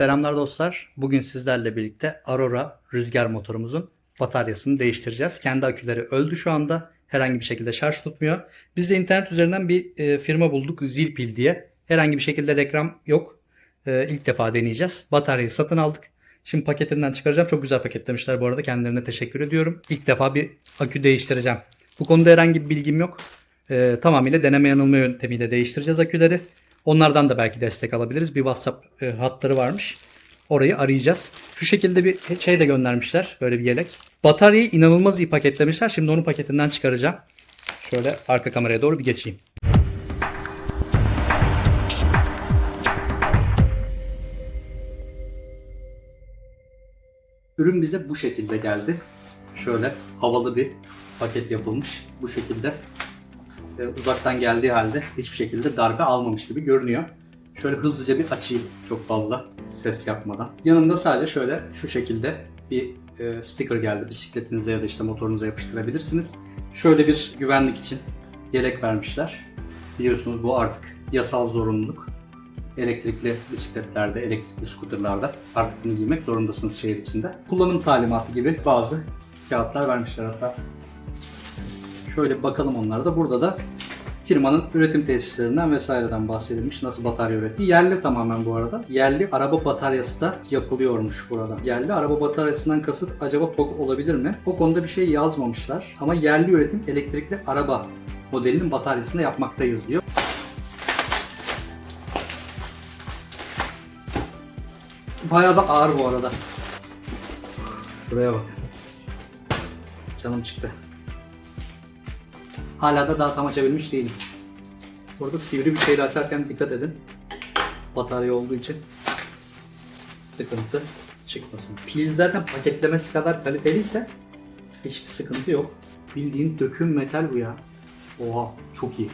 Selamlar dostlar. Bugün sizlerle birlikte Aurora rüzgar motorumuzun bataryasını değiştireceğiz. Kendi aküleri öldü şu anda. Herhangi bir şekilde şarj tutmuyor. Biz de internet üzerinden bir e, firma bulduk Zilpil diye. Herhangi bir şekilde reklam yok. E, ilk defa deneyeceğiz. Bataryayı satın aldık. Şimdi paketinden çıkaracağım. Çok güzel paketlemişler bu arada. Kendilerine teşekkür ediyorum. İlk defa bir akü değiştireceğim. Bu konuda herhangi bir bilgim yok. E, tamamıyla deneme yanılma yöntemiyle değiştireceğiz aküleri. Onlardan da belki destek alabiliriz. Bir WhatsApp e, hatları varmış. Orayı arayacağız. Şu şekilde bir şey de göndermişler. Böyle bir yelek. Bataryayı inanılmaz iyi paketlemişler. Şimdi onun paketinden çıkaracağım. Şöyle arka kameraya doğru bir geçeyim. Ürün bize bu şekilde geldi. Şöyle havalı bir paket yapılmış. Bu şekilde e, uzaktan geldiği halde hiçbir şekilde darbe almamış gibi görünüyor. Şöyle hızlıca bir açayım çok fazla ses yapmadan. Yanında sadece şöyle şu şekilde bir e, sticker geldi. Bisikletinize ya da işte motorunuza yapıştırabilirsiniz. Şöyle bir güvenlik için yelek vermişler. Biliyorsunuz bu artık yasal zorunluluk. Elektrikli bisikletlerde, elektrikli skuterlarda artık bunu giymek zorundasınız şehir içinde. Kullanım talimatı gibi bazı kağıtlar vermişler hatta. Şöyle bakalım onlara da. Burada da firmanın üretim tesislerinden vesaireden bahsedilmiş. Nasıl batarya ürettiği. Yerli tamamen bu arada. Yerli araba bataryası da yapılıyormuş burada. Yerli araba bataryasından kasıt acaba TOG olabilir mi? O konuda bir şey yazmamışlar. Ama yerli üretim elektrikli araba modelinin bataryasını yapmaktayız diyor. Bayağı da ağır bu arada. Şuraya bak. Canım çıktı. Hala da daha tam açabilmiş değilim. Burada sivri bir şeyle açarken dikkat edin. Batarya olduğu için sıkıntı çıkmasın. Pil zaten paketlemesi kadar kaliteliyse hiçbir sıkıntı yok. Bildiğin döküm metal bu ya. Oha çok iyi.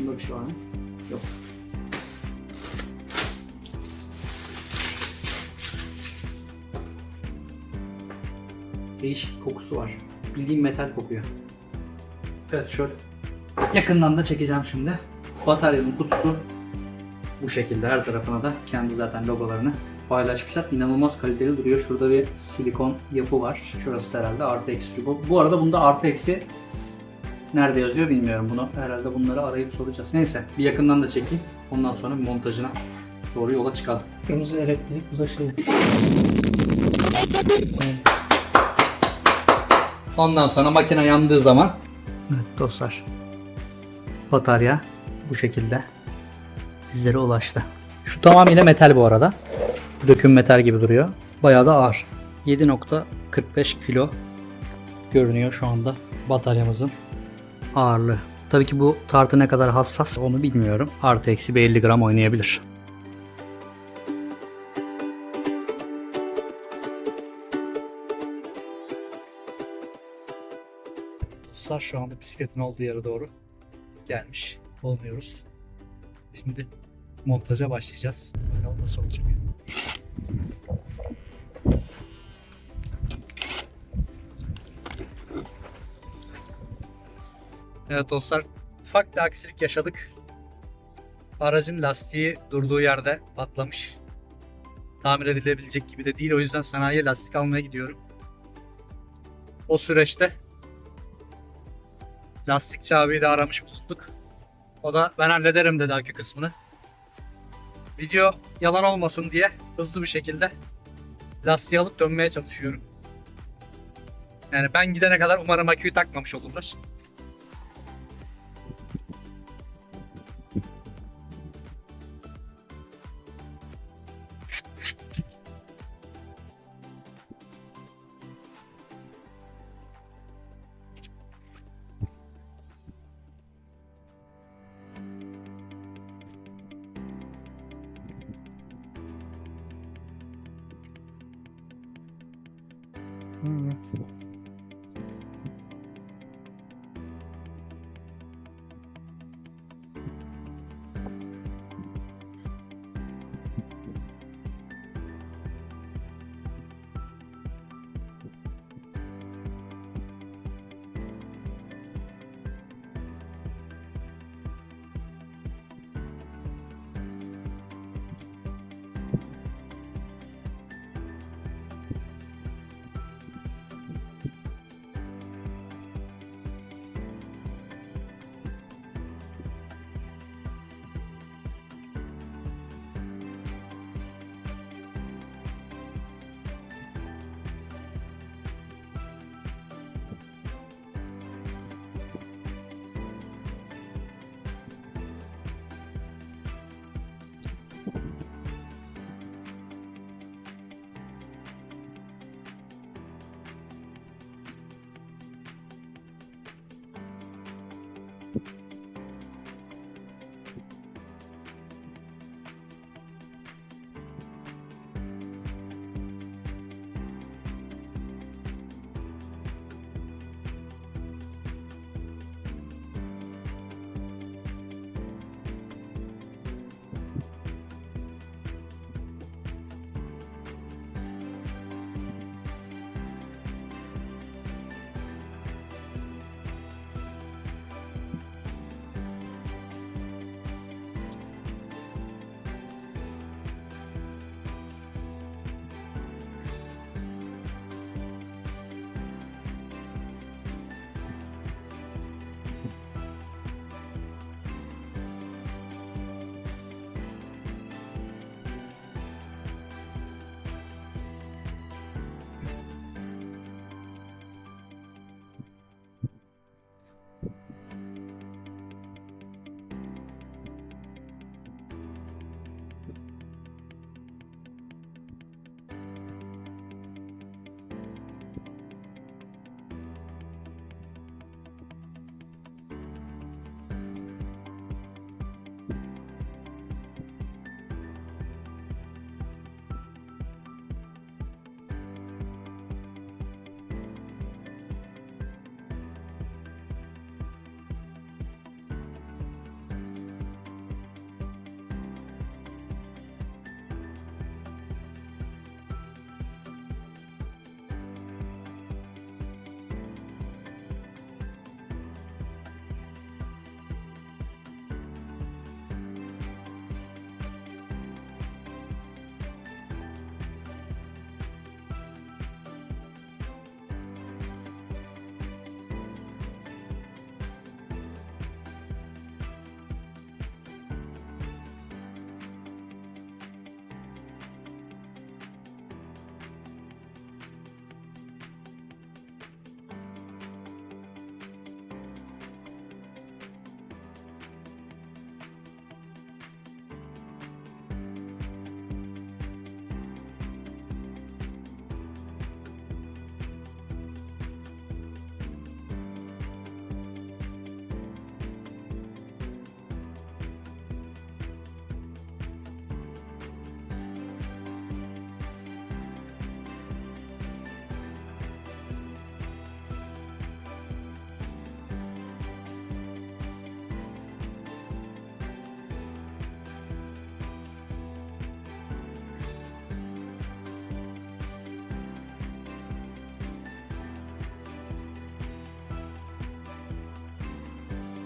Bunda bir şey var mı? Yok. Değişik kokusu var. Bildiğin metal kokuyor. Evet şöyle yakından da çekeceğim şimdi. Bataryanın kutusu bu şekilde her tarafına da kendi zaten logolarını paylaşmışlar. İnanılmaz kaliteli duruyor. Şurada bir silikon yapı var. Şurası herhalde artı eksi çubuğu. Bu arada bunda artı eksi nerede yazıyor bilmiyorum. Bunu herhalde bunları arayıp soracağız. Neyse bir yakından da çekeyim. Ondan sonra montajına doğru yola çıkalım. Kırmızı elektrik bu da şey. Ondan sonra makine yandığı zaman Evet dostlar. Batarya bu şekilde bizlere ulaştı. Şu tamamıyla metal bu arada. Döküm metal gibi duruyor. Bayağı da ağır. 7.45 kilo görünüyor şu anda bataryamızın ağırlığı. Tabii ki bu tartı ne kadar hassas onu bilmiyorum. Artı eksi bir 50 gram oynayabilir. Dostlar şu anda bisikletin olduğu yere doğru gelmiş bulunuyoruz. Şimdi montaja başlayacağız. Bakalım nasıl olacak. Evet dostlar ufak bir aksilik yaşadık. Aracın lastiği durduğu yerde patlamış. Tamir edilebilecek gibi de değil. O yüzden sanayiye lastik almaya gidiyorum. O süreçte Lastikçi abiyi de aramış bulunduk. O da ben hallederim dedi akü kısmını. Video yalan olmasın diye hızlı bir şekilde lastiği alıp dönmeye çalışıyorum. Yani ben gidene kadar umarım aküyü takmamış olurlar.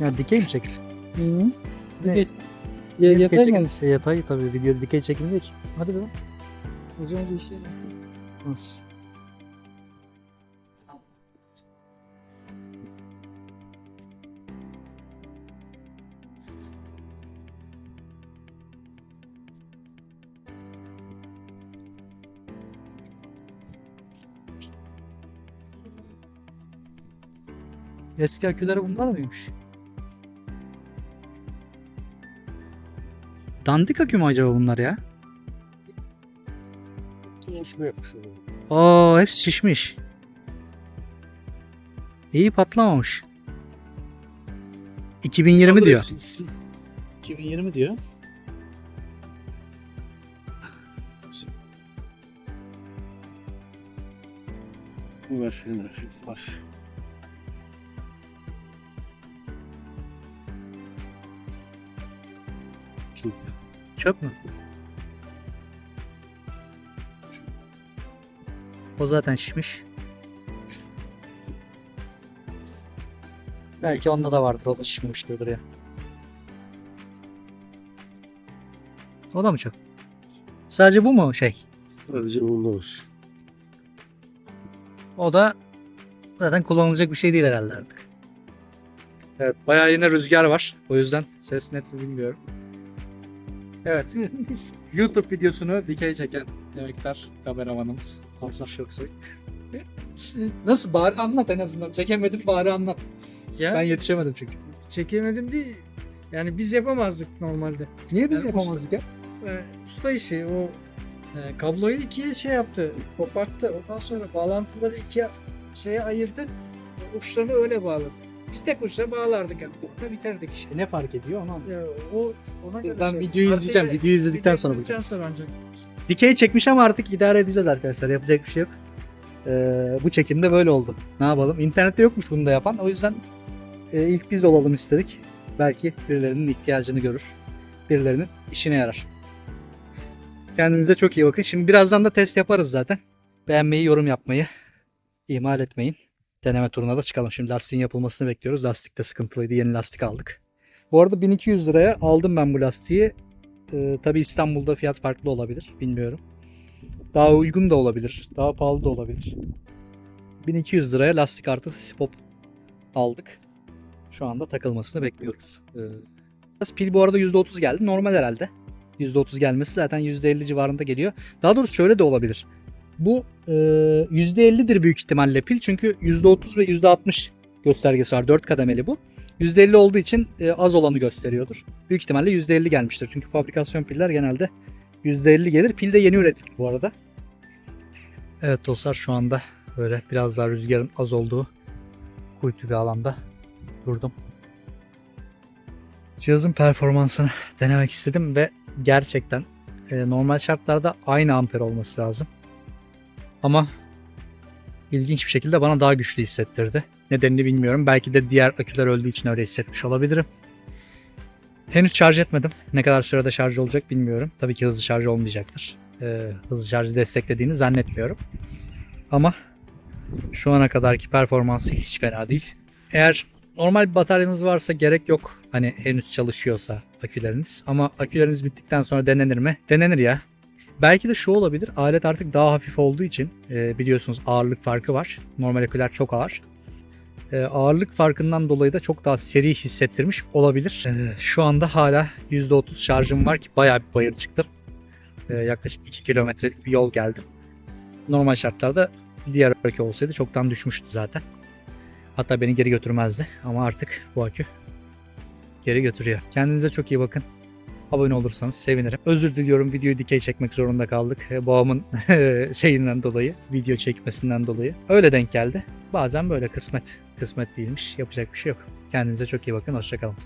Yani dikey mi çekim? Hı -hı. Dikey. Ya, Dikey yatay çekim mı? ise yatay tabii video dikey çekim değil. Hadi be. O zaman bir şey Nasıl? Eski aküleri bunlar mıymış? Dandik akü mü acaba bunlar ya? Şişme yapmış Aa hepsi şişmiş. İyi patlamamış. 2020 diyor. 2020 diyor. Bu var şeyler. Var. Çöp mü? O zaten şişmiş. Belki onda da vardır. O da şişmemiştir ya. O da mı çöp? Sadece bu mu şey? Sadece bunda var. O da zaten kullanılacak bir şey değil herhalde artık. Evet bayağı yine rüzgar var. O yüzden ses net mi bilmiyorum. Evet. YouTube videosunu dikey çeken emektar kameramanımız Hasan Şoksoy. Nasıl bari anlat en azından. Çekemedim bari anlat. Ya Ben yetişemedim çünkü. çekemedim değil. Yani biz yapamazdık normalde. Niye biz Yani yapamazdık ya? Ee, usta işi o e, kabloyu ikiye şey yaptı, koparttı. Ondan sonra bağlantıları ikiye şeye ayırdı. Uçlarını öyle bağladı. Biz tek uçla bağlardık yani. Orada biterdik işi. E ne fark ediyor onu anlamadım. Ya, o ona göre Ben şey. videoyu izleyeceğim. Artık- Videoyu izledikten sonra bakacağım. sonra ancak. Dikey çekmiş ama artık idare edeceğiz arkadaşlar. Yapacak bir şey yok. Ee, bu çekimde böyle oldu. Ne yapalım? İnternette yokmuş bunu da yapan. O yüzden e, ilk biz olalım istedik. Belki birilerinin ihtiyacını görür. Birilerinin işine yarar. Kendinize çok iyi bakın. Şimdi birazdan da test yaparız zaten. Beğenmeyi, yorum yapmayı ihmal etmeyin. Deneme turuna da çıkalım. Şimdi lastiğin yapılmasını bekliyoruz. Lastik de sıkıntılıydı. Yeni lastik aldık. Bu arada 1200 liraya aldım ben bu lastiği. Ee, tabii İstanbul'da fiyat farklı olabilir. Bilmiyorum. Daha uygun da olabilir. Daha pahalı da olabilir. 1200 liraya lastik artı spop aldık. Şu anda takılmasını bekliyoruz. Ee, pil bu arada %30 geldi. Normal herhalde. %30 gelmesi zaten %50 civarında geliyor. Daha doğrusu şöyle de olabilir. Bu e, %50'dir büyük ihtimalle pil. Çünkü %30 ve %60 göstergesi var. 4 kademeli bu. %50 olduğu için e, az olanı gösteriyordur. Büyük ihtimalle %50 gelmiştir. Çünkü fabrikasyon piller genelde %50 gelir. Pil de yeni üretildi bu arada. Evet dostlar şu anda böyle biraz daha rüzgarın az olduğu kuytu bir alanda durdum. Cihazın performansını denemek istedim ve gerçekten e, normal şartlarda aynı amper olması lazım. Ama ilginç bir şekilde bana daha güçlü hissettirdi. Nedenini bilmiyorum. Belki de diğer aküler öldüğü için öyle hissetmiş olabilirim. Henüz şarj etmedim. Ne kadar sürede şarj olacak bilmiyorum. Tabii ki hızlı şarj olmayacaktır. Ee, hızlı şarjı desteklediğini zannetmiyorum. Ama şu ana kadarki performansı hiç fena değil. Eğer normal bir bataryanız varsa gerek yok. Hani henüz çalışıyorsa aküleriniz. Ama aküleriniz bittikten sonra denenir mi? Denenir ya. Belki de şu olabilir. Alet artık daha hafif olduğu için e, biliyorsunuz ağırlık farkı var. Normal aküler çok ağır. E, ağırlık farkından dolayı da çok daha seri hissettirmiş olabilir. E, şu anda hala %30 şarjım var ki bayağı bir bayır çıktım. E, yaklaşık 2 kilometrelik bir yol geldim. Normal şartlarda diğer akü olsaydı çoktan düşmüştü zaten. Hatta beni geri götürmezdi ama artık bu akü geri götürüyor. Kendinize çok iyi bakın. Abone olursanız sevinirim. Özür diliyorum videoyu dikey çekmek zorunda kaldık. E, Babamın şeyinden dolayı, video çekmesinden dolayı. Öyle denk geldi. Bazen böyle kısmet. Kısmet değilmiş. Yapacak bir şey yok. Kendinize çok iyi bakın. Hoşçakalın.